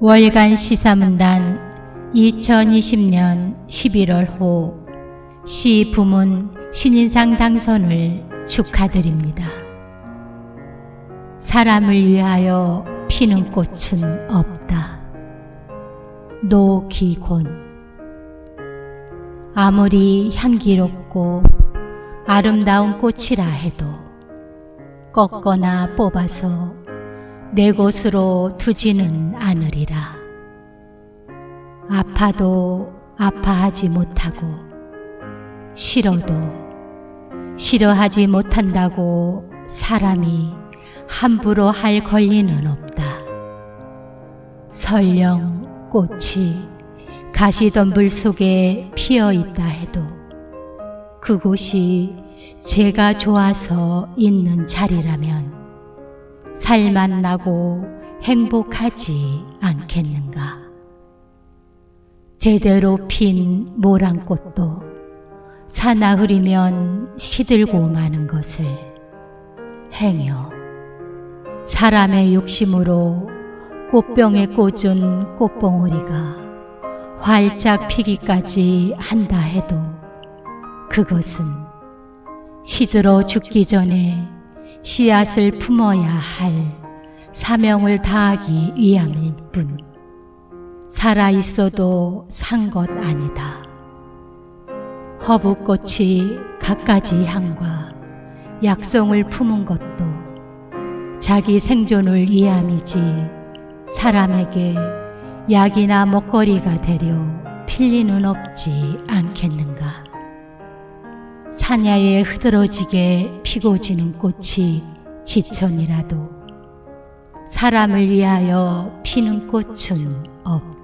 월간 시사문단 2020년 11월 호 시 부문 신인상 당선을 축하드립니다. 사람을 위하여 피는 꽃은 없다. 노기곤 아무리 향기롭고 아름다운 꽃이라 해도 꺾거나 뽑아서 내 곳으로 두지는 않으리라. 아파도 아파하지 못하고 싫어도 싫어하지 못한다고 사람이 함부로 할 권리는 없다. 설령 꽃이 가시덤불 속에 피어 있다 해도 그곳이 제가 좋아서 있는 자리라면 살만 나고 행복하지 않겠는가. 제대로 핀 모란꽃도 사나 흐리면 시들고 마는 것을 행여 사람의 욕심으로 꽃병에 꽂은 꽃봉오리가 활짝 피기까지 한다 해도 그것은 시들어 죽기 전에 씨앗을 품어야 할 사명을 다하기 위함일 뿐 살아 있어도 산 것 아니다. 허브꽃이 갖가지 향과 약성을 품은 것도 자기 생존을 위함이지 사람에게 약이나 먹거리가 되려 필리는 없지 않겠는가. 사냐에 흐드러지게 피고 지는 꽃이 지천이라도 사람을 위하여 피는 꽃은 없다.